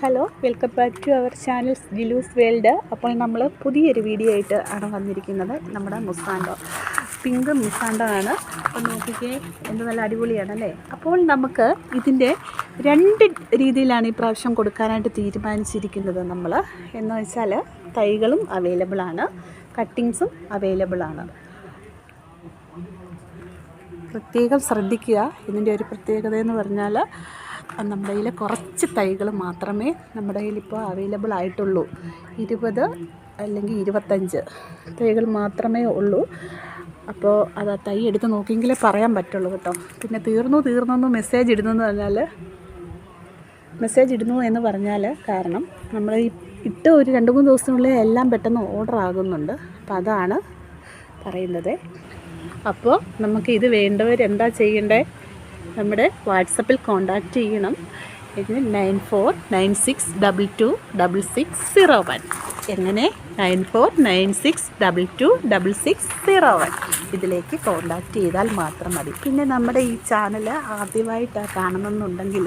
Hello welcome back to our channel Jilu's world. അപ്പോൾ നമ്മൾ പുതിയൊരു വീഡിയോ ആയിട്ട് ആണ് വന്നിരിക്കുന്നത് നമ്മുടെ മുസാണ്ടോ. പിങ്ക് മുസാണ്ടോ ആണ്. അപ്പോൾ നോക്കിക്കേ എന്ത് നല്ല അടിപൊളിയാണ് അല്ലേ അപ്പോൾ നമുക്ക് ഇതിന്റെ രണ്ട് രീതിയിലാണ് ഈ പ്രാവശ്യം കൊടുക്കാനായിട്ട് തീരുമാനിച്ചിരിക്കുന്നത് നമ്മൾ എന്ന് വെച്ചാൽ തൈകളും അവൈലബിൾ ആണ്. കട്ടിങ്സും അവൈലബിൾ ആണ്. പ്രത്യേകം ശ്രദ്ധിക്കുക. ഇതിന്റെ ഒരു പ്രത്യേകത എന്ന് പറഞ്ഞാൽ നമ്മുടെ കയ്യിൽ കുറച്ച് തൈകൾ മാത്രമേ നമ്മുടെ കയ്യിൽ ഇപ്പോൾ അവൈലബിൾ ആയിട്ടുള്ളൂ. ഇരുപത് അല്ലെങ്കിൽ ഇരുപത്തഞ്ച് തൈകൾ മാത്രമേ ഉള്ളൂ. അപ്പോൾ അത് ആ തൈ എടുത്ത് നോക്കിയെങ്കിലേ പറയാൻ പറ്റുള്ളൂ കേട്ടോ. പിന്നെ തീർന്നു തീർന്നു എന്ന് മെസ്സേജ് ഇടുന്നു എന്ന് പറഞ്ഞാൽ മെസ്സേജ് ഇടുന്നു എന്ന് പറഞ്ഞാൽ കാരണം നമ്മൾ ഇട്ട് ഒരു രണ്ട് മൂന്ന് ദിവസത്തിനുള്ളിൽ എല്ലാം പെട്ടെന്ന് ഓർഡർ ആകുന്നുണ്ട്. അപ്പം അതാണ് പറയുന്നത്. അപ്പോൾ നമുക്ക് ഇത് വേണ്ടവരെന്താ ചെയ്യേണ്ടത് നമ്മുടെ വാട്സപ്പിൽ കോൺടാക്റ്റ് ചെയ്യണം. ഇതിന് nine four nine six double two double six zero one എങ്ങനെ? Nine four nine six double two double six zero one ഇതിലേക്ക് കോണ്ടാക്ട് ചെയ്താൽ മാത്രം മതി. പിന്നെ നമ്മുടെ ഈ ചാനൽ ആദ്യമായിട്ടാണ് കാണണമെന്നുണ്ടെങ്കിൽ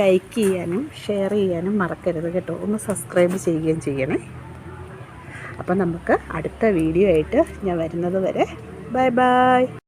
ലൈക്ക് ചെയ്യാനും ഷെയർ ചെയ്യാനും മറക്കരുത് കേട്ടോ. ഒന്ന് സബ്സ്ക്രൈബ് ചെയ്യുകയും ചെയ്യണേ. അപ്പോൾ നമുക്ക് അടുത്ത വീഡിയോ ആയിട്ട് ഞാൻ വരുന്നത് വരെ. Bye bye